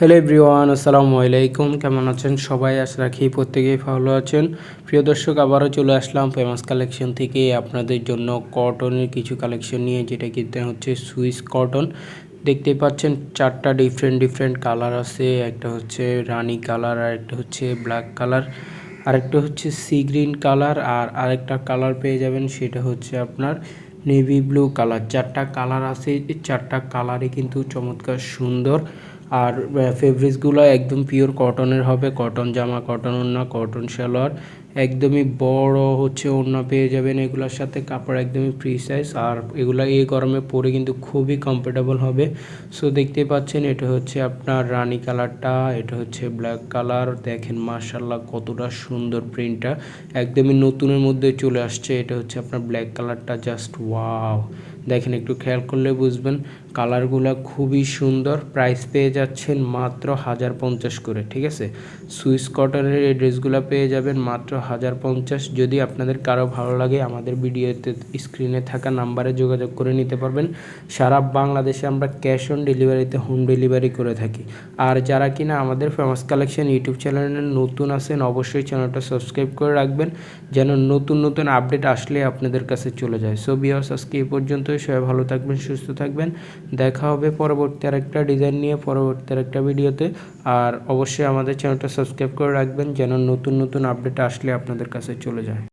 Hello everyone আসসালামু আলাইকুম। কেমন আছেন সবাই? আশা রাখি প্রত্যেকেই ভালো আছেন। প্রিয় দর্শক, আবারও চলে আসলাম ফেমাস কালেকশন থেকে আপনাদের জন্য কটনের কিছু কালেকশন নিয়ে, যেটা কিনতে হচ্ছে সুইস কটন দেখতে পাচ্ছেন চারটা ডিফারেন্ট ডিফারেন্ট কালার আছে। একটা হচ্ছে রানি কালার আর একটা হচ্ছে ব্ল্যাক কালার আরেকটা হচ্ছে সি গ্রিন কালার আর আরেকটা কালার পেয়ে যাবেন, সেটা হচ্ছে আপনার নেভি ব্লু কালার চারটা কালার আছে চারটা কালারই কিন্তু চমৎকার সুন্দর। আর ফেব্রিক্সগুলো একদম পিওর কটনের হবে। কটন জামা কটন ওড়না কটন সালোয়ার। একদমই বড় হচ্ছে ওড়না পেয়ে যাবেন এগুলোর সাথে। কাপড় একদমই ফ্রি সাইজ আর এগুলো এই গরমে পরে কিন্তু খুবই কমফোর্টেবল হবে। সো দেখতে পাচ্ছেন, এটা হচ্ছে আপনার রানি কালারটা, এটা হচ্ছে ব্ল্যাক কালার দেখেন মার্শাল্লাহ কতটা সুন্দর প্রিন্টটা একদমই নতুনের মধ্যে চলে আসছে। এটা হচ্ছে আপনার ব্ল্যাক কালারটা জাস্ট ওয়াও দেখেন, একটু খেয়াল করলে বুঝবেন। কালারগুলো খুবই সুন্দর। প্রাইস পেয়ে যাচ্ছেন মাত্র হাজার পঞ্চাশ করে, ঠিক আছে? সুইস কটনের এই ড্রেসগুলো পেয়ে যাবেন মাত্র হাজার পঞ্চাশ। যদি আপনাদের কারও ভালো লাগে, আমাদের ভিডিওতে স্ক্রিনে থাকা নাম্বারে যোগাযোগ করে নিতে পারবেন। সারা বাংলাদেশে আমরা ক্যাশ অন ডেলিভারিতে হোম ডেলিভারি করে থাকি। আর যারা কিনা আমাদের ফেমাস কালেকশন ইউটিউব চ্যানেলে নতুন আছেন, অবশ্যই চ্যানেলটা সাবস্ক্রাইব করে রাখবেন, যেন নতুন নতুন আপডেট আসলে আপনাদের কাছে চলে যায়। সো বিয়াস আজকে এই পর্যন্তই। সবাই ভালো থাকবেন, সুস্থ থাকবেন। দেখা হবে পরবর্তী আরেকটা ডিজাইন নিয়ে পরবর্তী আরেকটা ভিডিওতে আর অবশ্যই আমাদের চ্যানেলটা সাবস্ক্রাইব করে রাখবেন যেন নতুন নতুন আপডেট আসলে আপনাদের কাছে চলে যায়।